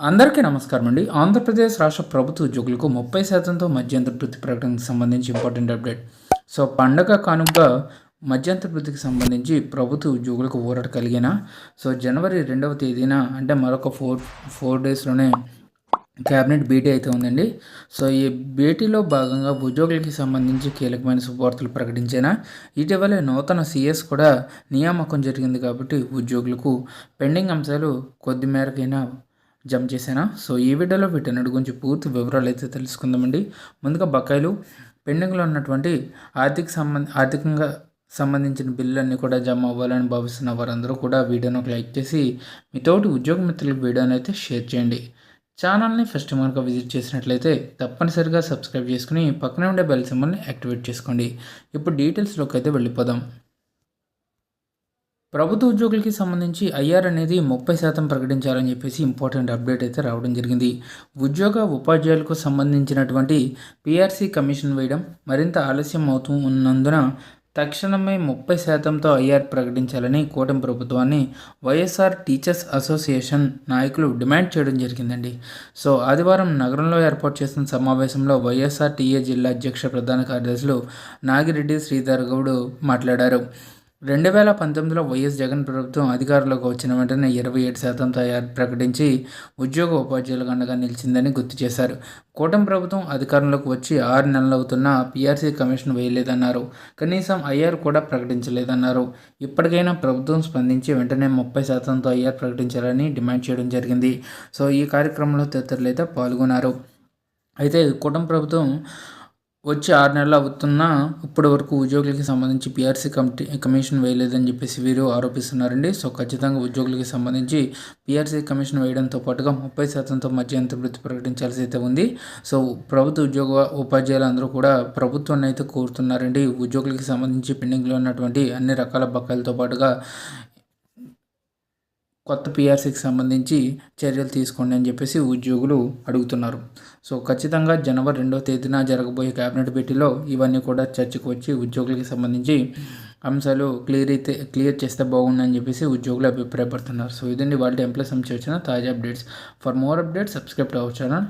అందరికీ నమస్కారం అండి. ఆంధ్రప్రదేశ్ రాష్ట్ర ప్రభుత్వ ఉద్యోగులకు ముప్పై శాతంతో మధ్యంతర వృత్తి ప్రకటనకు సంబంధించి ఇంపార్టెంట్ అప్డేట్. సో పండగ కానుక మధ్యంతర వృత్తికి సంబంధించి ప్రభుత్వ ఉద్యోగులకు ఊరట కలిగిన సో జనవరి రెండవ తేదీన అంటే మరొక ఫోర్ ఫోర్ డేస్లోనే క్యాబినెట్ భేటీ అయితే ఉందండి. సో ఈ భేటీలో భాగంగా ఉద్యోగులకి సంబంధించి కీలకమైన శుభార్తలు ప్రకటించిన? ఇటీవలే నూతన సీఎస్ కూడా నియామకం జరిగింది కాబట్టి ఉద్యోగులకు పెండింగ్ అంశాలు కొద్ది మేరకైనా జంప్ చేశాను సో ఈ వీడియోలో వీటన్నిటి గురించి పూర్తి వివరాలు అయితే తెలుసుకుందామండి. ముందుగా బకాయిలు పెండింగ్లో ఉన్నటువంటి ఆర్థిక సంబంధ ఆర్థికంగా సంబంధించిన బిల్లులన్నీ కూడా జమ అవ్వాలని భావిస్తున్న వారందరూ కూడా వీడియోను ఒక లైక్ చేసి మీతోటి ఉద్యోగ మిత్రులకు వీడియోని అయితే షేర్ చేయండి. ఛానల్ని ఫస్ట్ మనకు విజిట్ చేసినట్లయితే తప్పనిసరిగా సబ్స్క్రైబ్ చేసుకుని పక్కనే ఉండే బెల్ సింబల్ని యాక్టివేట్ చేసుకోండి. ఇప్పుడు డీటెయిల్స్లోకి అయితే వెళ్ళిపోదాం. ప్రభుత్వ ఉద్యోగులకి సంబంధించి ఐఆర్ అనేది ముప్పై శాతం ప్రకటించాలని చెప్పేసి ఇంపార్టెంట్ అప్డేట్ అయితే రావడం జరిగింది. ఉద్యోగ ఉపాధ్యాయులకు సంబంధించినటువంటి పిఆర్సీ కమిషన్ వేయడం మరింత ఆలస్యం అవుతూ ఉన్నందున తక్షణమే ముప్పై శాతంతో ఐఆర్ ప్రకటించాలని కూటమి ప్రభుత్వాన్ని వైఎస్ఆర్ టీచర్స్ అసోసియేషన్ నాయకులు డిమాండ్ చేయడం జరిగిందండి. సో ఆదివారం నగరంలో ఏర్పాటు చేసిన సమావేశంలో వైఎస్ఆర్ టీఏ జిల్లా అధ్యక్ష ప్రధాన కార్యదర్శులు నాగిరెడ్డి శ్రీధర్ గౌడ్ మాట్లాడారు. రెండు వేల పంతొమ్మిదిలో వైఎస్ జగన్ ప్రభుత్వం అధికారంలోకి వచ్చిన వెంటనే ఇరవై ఏడు శాతం తయారు ప్రకటించి ఉద్యోగ ఉపాధ్యాయులకు అండగా నిలిచిందని గుర్తు చేశారు. కూటమి ప్రభుత్వం అధికారంలోకి వచ్చి ఆరు నెలలు అవుతున్నా పీఆర్సీ కమిషన్ వేయలేదన్నారు. కనీసం ఐఆర్ కూడా ప్రకటించలేదన్నారు. ఇప్పటికైనా ప్రభుత్వం స్పందించి వెంటనే ముప్పై శాతంతో ఐఆర్ ప్రకటించాలని డిమాండ్ చేయడం జరిగింది. సో ఈ కార్యక్రమంలో తదితరులు అయితే పాల్గొన్నారు. అయితే కూటమి ప్రభుత్వం వచ్చి ఆరు నెలలు అవుతున్నా ఇప్పటి వరకు ఉద్యోగులకి సంబంధించి పిఆర్సీ కమిటీ కమిషన్ వేయలేదని చెప్పేసి వీరు ఆరోపిస్తున్నారండి. సో ఖచ్చితంగా ఉద్యోగులకి సంబంధించి పిఆర్సీ కమిషన్ వేయడంతో పాటుగా ముప్పై శాతంతో మధ్యంతర వృత్తి ప్రకటించాల్సి అయితే ఉంది. సో ప్రభుత్వ ఉద్యోగ ఉపాధ్యాయులు అందరూ కూడా ప్రభుత్వాన్ని అయితే కోరుతున్నారండి. ఉద్యోగులకి సంబంధించి పెండింగ్లో ఉన్నటువంటి అన్ని రకాల బకాయిలతో పాటుగా కొత్త పిఆర్సీకి సంబంధించి చర్యలు తీసుకోండి అని చెప్పేసి ఉద్యోగులు అడుగుతున్నారు. సో ఖచ్చితంగా జనవరి రెండవ తేదీన జరగబోయే క్యాబినెట్ భేటీలో ఇవన్నీ కూడా చర్చకు వచ్చి ఉద్యోగులకి సంబంధించి అంశాలు క్లియర్ అయితే క్లియర్ చేస్తే బాగుండని చెప్పేసి ఉద్యోగులు అభిప్రాయపడుతున్నారు. సో ఇదండి వాళ్ళ ఎంప్లాయ్ సంబంధించి వచ్చిన తాజా updates. For more updates subscribe to our channel.